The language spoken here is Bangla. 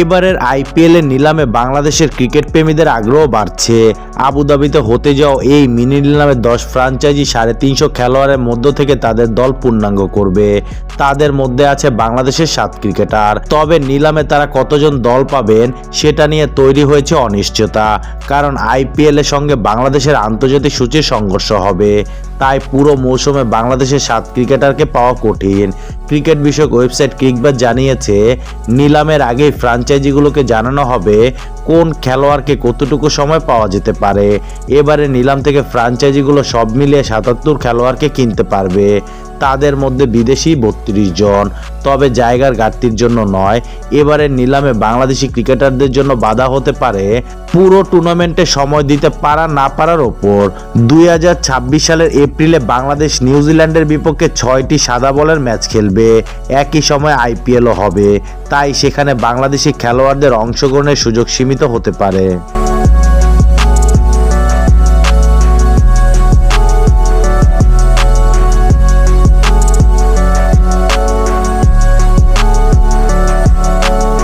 এবারের আইপিএল এর নিলামে বাংলাদেশের ক্রিকেট প্রেমীদের আগ্রহ বাড়ছে। আবুধাবিতে হতে যাওয়া এই মিনি নিলামে দশ ফ্রাঞ্চাইজি সাড়ে তিনশো খেলোয়াড়ের মধ্য থেকে তাদের দল পূর্ণাঙ্গ করবে। তাদের মধ্যে আছে বাংলাদেশের সাত ক্রিকেটার। তবে নিলামে তারা কতজন দল পাবেন, সেটা নিয়ে তৈরি হয়েছে অনিশ্চয়তা। কারণ আইপিএল এর সঙ্গে বাংলাদেশের আন্তর্জাতিক সূচির সংঘর্ষ হবে। তাই পুরো মৌসুমে বাংলাদেশের সাত ক্রিকেটারকে পাওয়া কঠিন। ক্রিকেট বিষয়ক ওয়েবসাইট ক্রিকবাজ জানিয়েছে, নিলামের আগে ফ্রাঞ্চাইজিগুলোকে জানানো হবে কোন খেলোয়াড়কে কতটুকু সময় পাওয়া যেতে পারে। এবারে নিলাম থেকে ফ্রাঞ্চাইজিগুলো সব মিলিয়ে সাতাত্তর খেলোয়াড়কে কিনতে পারবে। তাদের মধ্যে বিদেশি বত্রিশ জন। তবে জায়গার ঘাটতির জন্য নয় এবারে নিলামে বাংলাদেশি ক্রিকেটারদের জন্য বাধা হতে পারে। পুরো টুর্নামেন্টে সময় দিতে পারা না পারার ওপর দুই হাজার ছাব্বিশ সালের এপ্রিলে বাংলাদেশ নিউজিল্যান্ডের বিপক্ষে ছয়টি সাদা বলের ম্যাচ খেলবে। একই সময় আইপিএলও হবে। তাই সেখানে বাংলাদেশি খেলোয়াড়দের অংশগ্রহণের সুযোগ সীমিত হতে পারে।